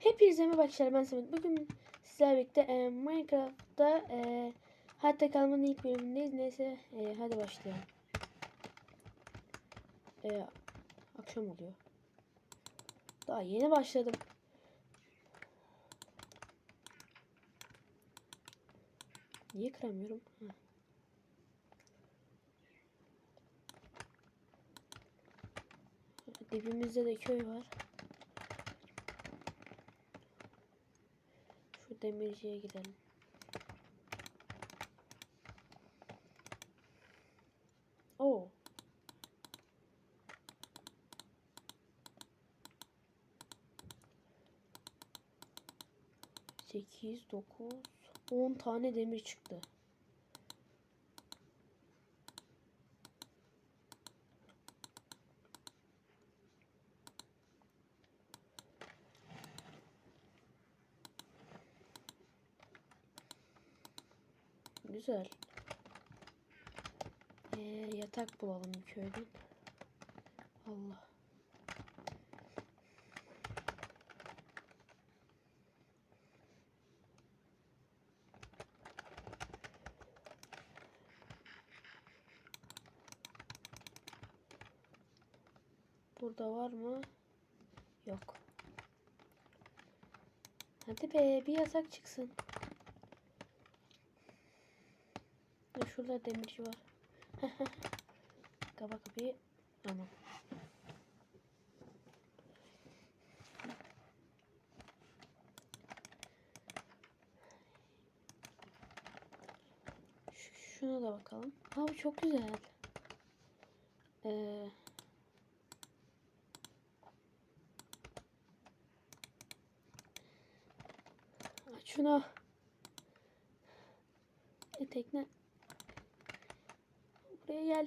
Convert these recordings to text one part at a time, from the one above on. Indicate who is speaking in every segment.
Speaker 1: Hepinize merhaba arkadaşlar ben Samet. Bugün sizlerle birlikte e, Minecraft'ta e, hayatta kalmanın ilk bölümündeyiz. Neyse e, hadi başlayalım. E, akşam oluyor. Daha yeni başladım. Niye kıramıyorum? Ha. Dibimizde de köy var. Şu demirciye gidelim. Oo. Sekiz, dokuz, on tane demir çıktı. Güzel. Ee, yatak bulalım köyden. Allah. Burada var mı? Yok. Hadi be bir yatak çıksın. Şurada demirci var. Kaba kapıyı. Tamam. Şuna da bakalım. Ha bu çok güzel. Ee, aç şunu. E, tekne. Buraya gel.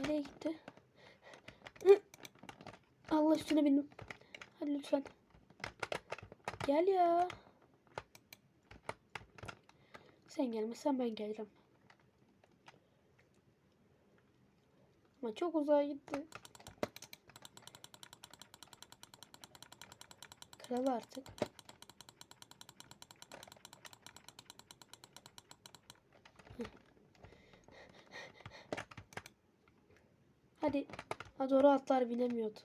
Speaker 1: Nereye gitti? Allah üstüne bindim. Hadi lütfen. Gel ya. Sen gelmezsen ben gelirim. Ama çok uzağa gitti. Kral artık. Hadi. Ha doğru atlar bilemiyordu.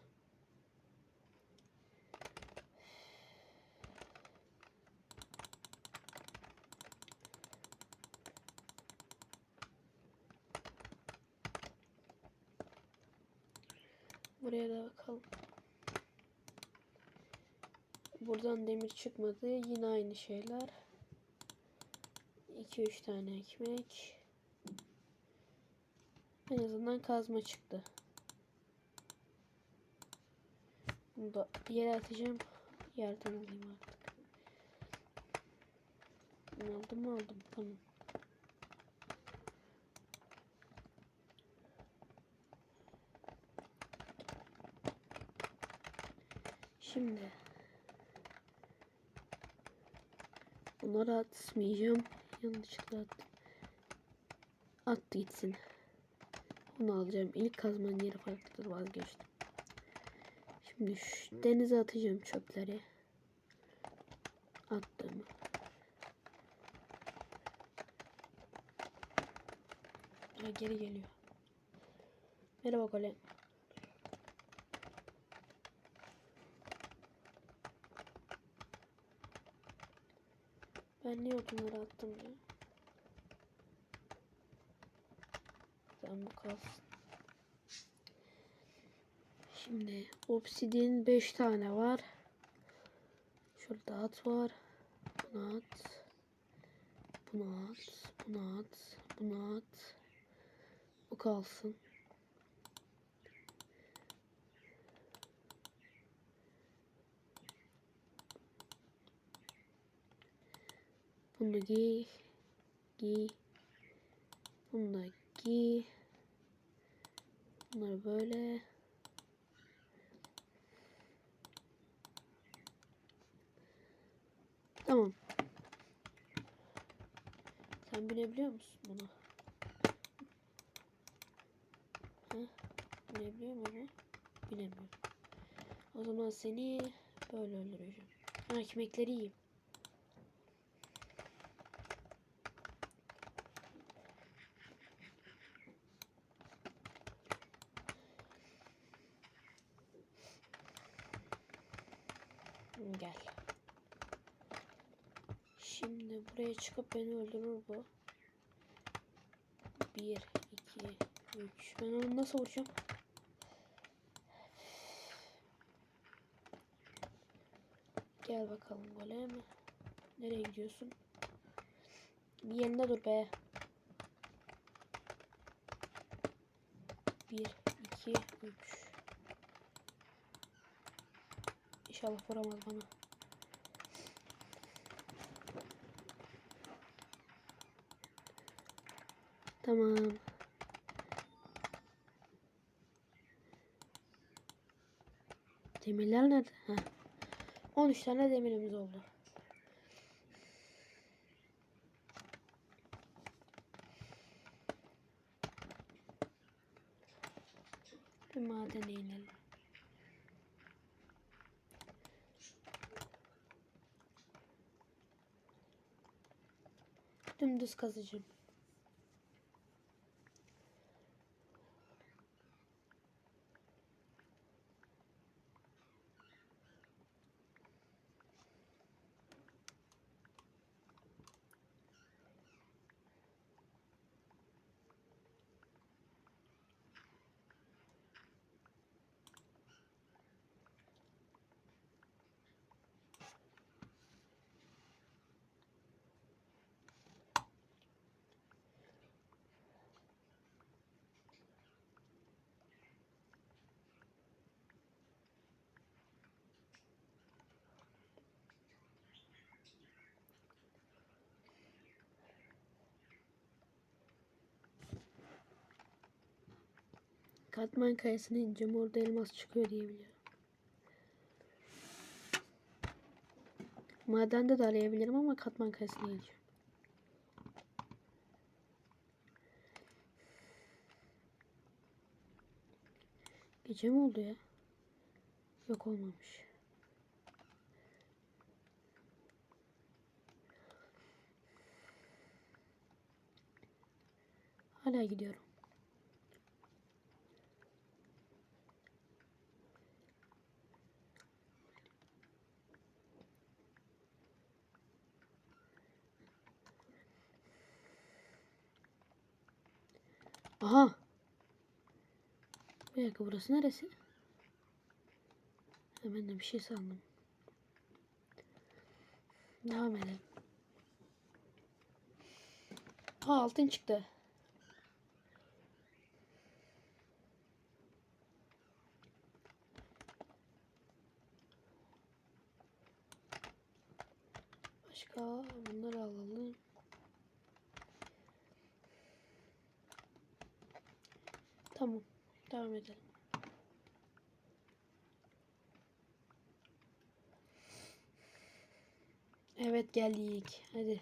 Speaker 1: Buraya da bakalım. Buradan demir çıkmadı. Yine aynı şeyler. 2-3 tane ekmek. En azından kazma çıktı. Bunu da yere atacağım. Yerden alayım artık. Aldım mı aldım. Tamam. Şimdi bunları atmayacağım. Yanlışlıkla attım. At gitsin. Onu alacağım. İlk kazmanın yeri farklıdır vazgeçtim. Şimdi denize atacağım çöpleri. Attım. Ha, geri geliyor. Merhaba Golem. Ben niye odunları attım ya? Tamam bu kalsın. Şimdi obsidin 5 tane var. Şurada at var. Bunu at. Bunu at. Bunu at. Bunu at. Bu kalsın. Bunu giy. Giy. Bunu da giy. Bunları böyle. Tamam. Sen binebiliyor musun buna? Heh, binebiliyor mu bu? Binemiyor. O zaman seni böyle öldüreceğim. Ha ekmekleri yiyeyim. Gel. Şimdi buraya çıkıp beni öldürür bu. Bir, iki, üç. Ben onu nasıl vuracağım? Gel bakalım golem. Nereye gidiyorsun? Bir yerinde dur be. Bir, iki, üç. İnşallah vuramaz bana. Tamam. Demirler nerede? Heh. 13 tane demirimiz oldu. Bir madene inelim. Dümdüz kazacağım. Katman kayasına ineceğim. Orada elmas çıkıyor diye biliyorum. Madende de arayabilirim ama katman kayasına ineceğim. Gece mi oldu ya? Yok olmamış. Hala gidiyorum. Aha. Bir dakika burası neresi? Ha, ben de bir şey sandım. Devam edelim. Ha altın çıktı. Başka bunları alalım. Tamam. Devam edelim. Evet geldik. Hadi.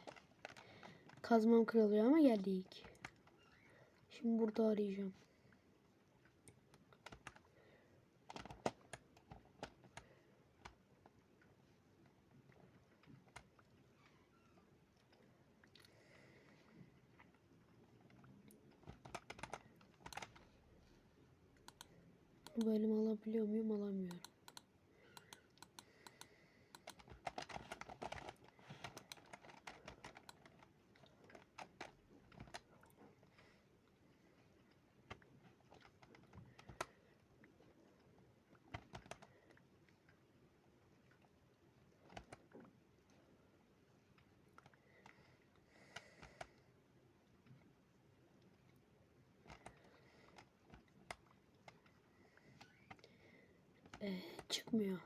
Speaker 1: Kazmam kırılıyor ama geldik. Şimdi burada arayacağım. Bölüm alabiliyor muyum? Alamıyorum. Ee, çıkmıyor.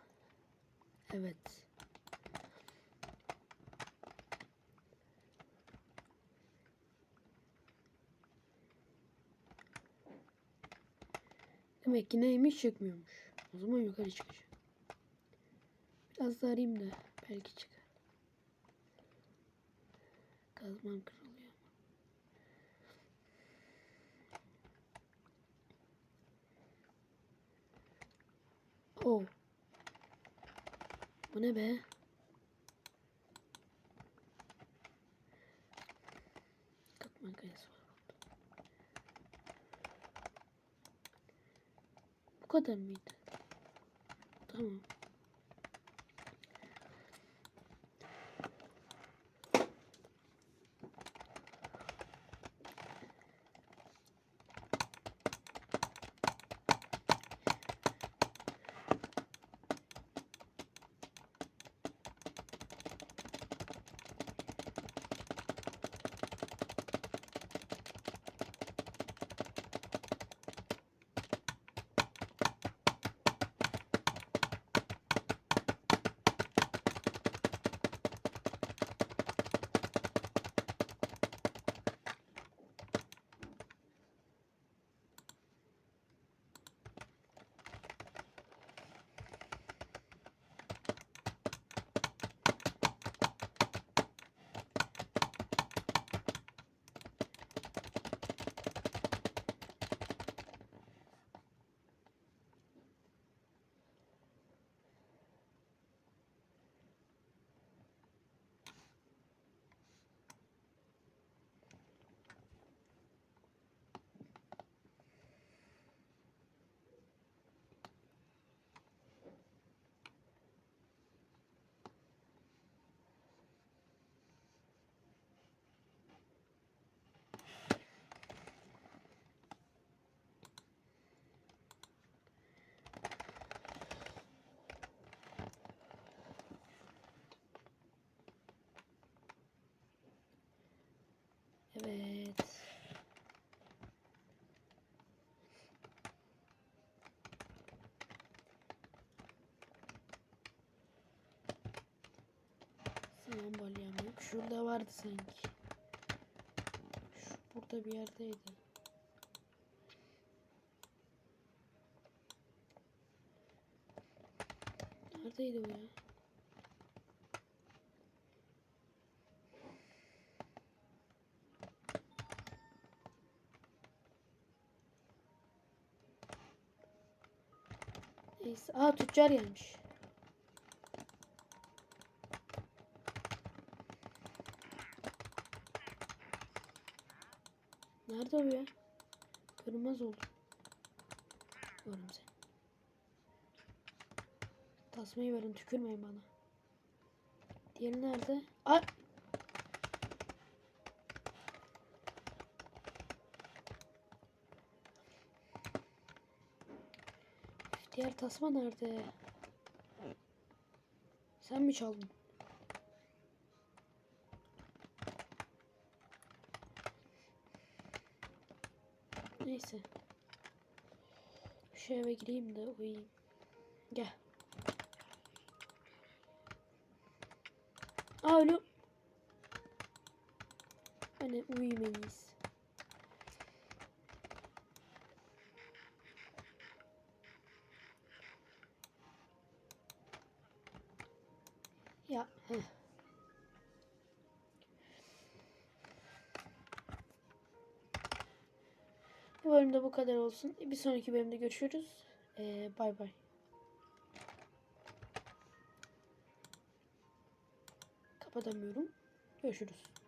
Speaker 1: Evet. Demek ki neymiş çıkmıyormuş. O zaman yukarı çıkacağım. Biraz da arayayım da belki çıkar. Kazmam kırılıyor. Oh. Bu ne be? Katman kayası var. Bu kadar mıydı? Tamam. Şurada vardı sanki. Şu burada bir yerdeydi. Neredeydi bu ya? Neyse. Aa tüccar gelmiş. Nerede o ya? Görünmez oldu. Görüm seni. Tasmayı verin tükürmeyin bana. Diğeri nerede? Ay! Diğer tasma nerede? Sen mi çaldın? Neyse. Şu eve gireyim de uyuyayım. Gel. Aa ölüyorum. Hani iyisi. Ya. Heh. Bölümde bu kadar olsun. Bir sonraki bölümde görüşürüz. Ee, bay bay. Kapatamıyorum. Görüşürüz.